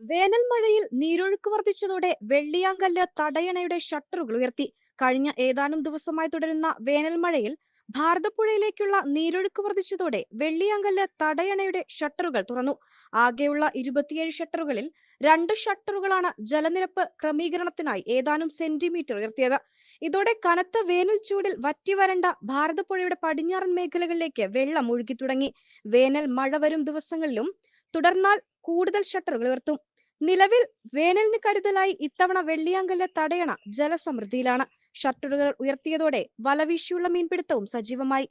വേനൽ മഴയിൽ നീരൊഴുക്ക് വർദ്ധിച്ചതോടെ വെള്ളിയാങ്കല്ല് തടയണയുടെ ഷട്ടറുകൾ ഉയർത്തി. കഴിഞ്ഞ ഏതാനും ദിവസമായി തുടരുന്ന വേനൽ മഴയിൽ ഭാരതപ്പുഴയിലേക്കുള്ള നീരൊഴുക്ക് വർദ്ധിച്ചതോടെ വെള്ളിയാങ്കല്ല് തടയണയുടെ ഷട്ടറുകൾ തുറന്നു. ആകെയുള്ള ഇരുപത്തിയേഴ് ഷട്ടറുകളിൽ രണ്ട് ഷട്ടറുകളാണ് ജലനിരപ്പ് ക്രമീകരണത്തിനായി ഏതാനും സെന്റിമീറ്റർ ഉയർത്തിയത്. ഇതോടെ കനത്ത വേനൽ ചൂടിൽ വറ്റിവരണ്ട ഭാരതപ്പുഴയുടെ പടിഞ്ഞാറൻ മേഖലകളിലേക്ക് വെള്ളം ഒഴുകി തുടങ്ങി. വേനൽ മഴ വരും ദിവസങ്ങളിലും തുടർന്നാൽ കൂടുതൽ ഷട്ടറുകൾ ഉയർത്തും. നിലവിൽ വേനലിന് കരുതലായി ഇത്തവണ വെള്ളിയാങ്കല്ല് തടയണ ജലസമൃദ്ധിയിലാണ്. ഷട്ടറുകൾ ഉയർത്തിയതോടെ വലവീശിയുള്ള മീൻപിടുത്തവും സജീവമായി.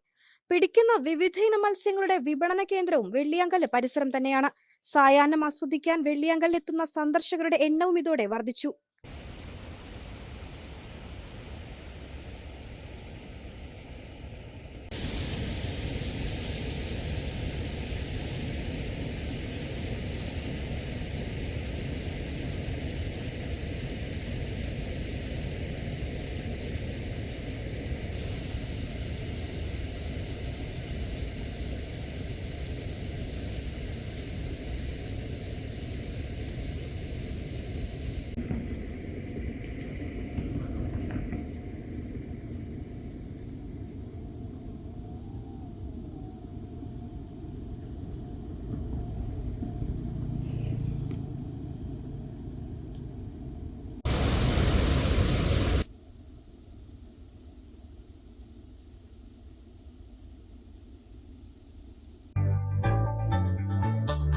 പിടിക്കുന്ന വിവിധയിനം മത്സ്യങ്ങളുടെ വിപണന കേന്ദ്രവും വെള്ളിയാങ്കല്ല് പരിസരം തന്നെയാണ്. സായാഹ്നം ആസ്വദിക്കാൻ വെള്ളിയാങ്കല്ലെത്തുന്ന സന്ദർശകരുടെ എണ്ണവും ഇതോടെ വർദ്ധിച്ചു.